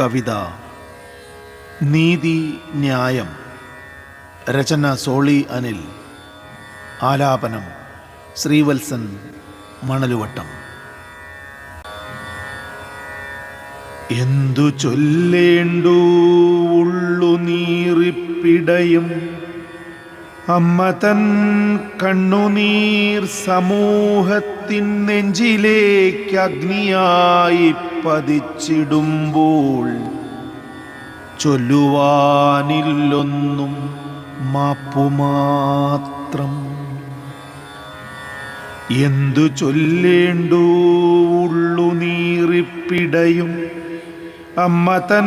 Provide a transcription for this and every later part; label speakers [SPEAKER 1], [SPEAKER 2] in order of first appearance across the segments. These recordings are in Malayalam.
[SPEAKER 1] കവിത. നീതി ന്യായം. രചന സോളി അനിൽ. ആലാപനം ശ്രീവത്സൻ മണലുവട്ടം. എന്തു ചൊല്ലേണ്ടു ഉള്ളു നീറിപ്പിടയും. അമ്മ തൻ കണ്ണുനീർ സമൂഹത്തിൻ നെഞ്ചിലേക്ക് അഗ്നിയായി പതിച്ചിടുമ്പോൾ ചൊല്ലുവാനില്ലൊന്നും മാപ്പുമാത്രം എന്തു ചൊല്ലേണ്ടു ഉള്ളു നീറിപ്പിടയും അമ്മ തൻ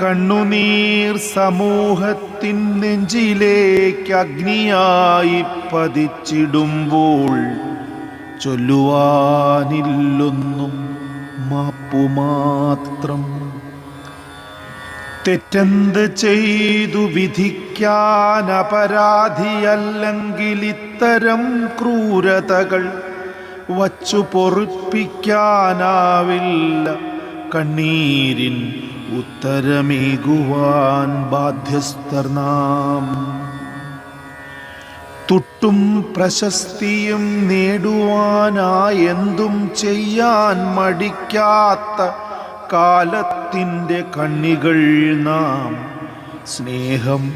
[SPEAKER 1] കണ്ണുനീർ സമൂഹത്തിൻ നെഞ്ചിലേക്ക് അഗ്നിയായി പതിച്ചിടുമ്പോൾ ചൊല്ലുവാനില്ലൊന്നും മാപ്പുമാത്രം തെറ്റെന്ത് ചെയ്തു വിധിക്കാൻ അപരാധിയല്ലെങ്കിൽ ഇത്തരം ക്രൂരതകൾ വച്ചു പൊറുപ്പിക്കാനാവില്ല. കണ്ണീരിൻ ഉത്തരമേകുവാൻ ബാധ്യസ്ഥർ നാം. തുട്ടും പ്രശസ്തിയും നേടുവാനായെന്തും ചെയ്യാൻ മടിക്കാത്ത കാലത്തിന്റെ കണ്ണികൾ നാം. സ്നേഹം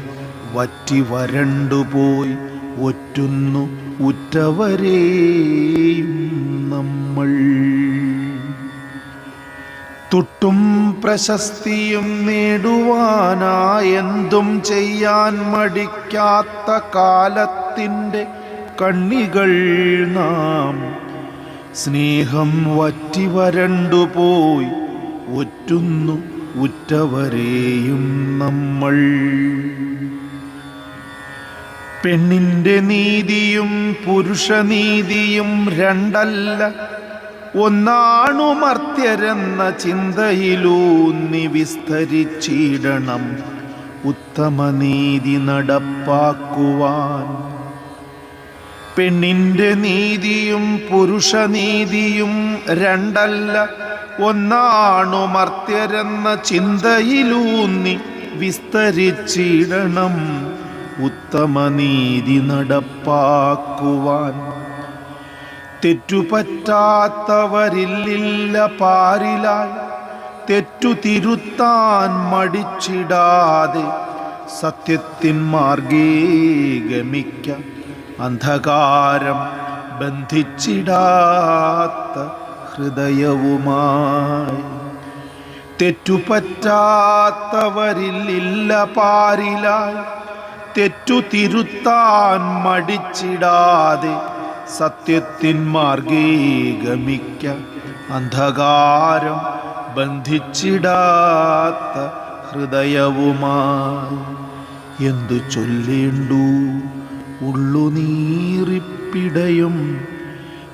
[SPEAKER 1] വറ്റി വരണ്ടുപോയി ഒറ്റുന്നു ഉറ്റവരെയും നമ്മൾ. തുട്ടും പ്രശസ്തിയും നേടുവാനായെന്തും ചെയ്യാൻ മടിക്കാത്ത കാലത്തിന്റെ കണ്ണികൾ നാം സ്നേഹം വറ്റി വരണ്ടുപോയി ഒറ്റുന്നു ഉറ്റവരെയും നമ്മൾ. പെണ്ണിന്റെ നീതിയും പുരുഷനീതിയും രണ്ടല്ല ഒന്നാണു മർത്യരെന്ന ചിന്തയിലൂന്നി വിസ്തരിച്ചിടണം ഉത്തമനീതി നടപ്പാക്കുവാൻ. പെണ്ണിന്റെ നീതിയും പുരുഷനീതിയും രണ്ടല്ല ഒന്നാണു മർത്യരെന്ന ചിന്തയിലൂന്നി വിസ്തരിച്ചിടണം ഉത്തമനീതി നടപ്പാക്കുവാൻ. തെറ്റുപറ്റാത്തവരില്ലില്ല പാരിലായി. തെറ്റു തിരുത്താൻ മടിച്ചിടാതെ സത്യത്തിൻ മാർഗേ ഗമിക്ക. അന്ധകാരം ബന്ധിച്ചിടാത്ത ഹൃദയവുമായി. തെറ്റുപറ്റാത്തവരില്ലില്ല പാരിലായി. തെറ്റു തിരുത്താൻ മടിച്ചിടാതെ സത്യത്തിൻ മാർഗേ ഗമിക്ക അന്ധകാരം ബന്ധിച്ചിടാത്ത ഹൃദയവുമായി. എന്തു ചൊല്ലേണ്ടു? ഉള്ളുനീറിപ്പിടയും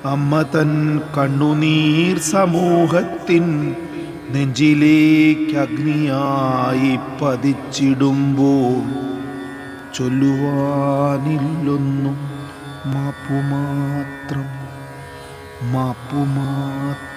[SPEAKER 1] അമ്മ തൻ കണ്ണുനീർ സമൂഹത്തിൻ നെഞ്ചിലേക്ക് അഗ്നിയായി പതിച്ചിടുമ്പോൾ ചൊല്ലുവാനില്ലൊന്നും. മാപ്പുമാത്രം മാപ്പുമാത്രം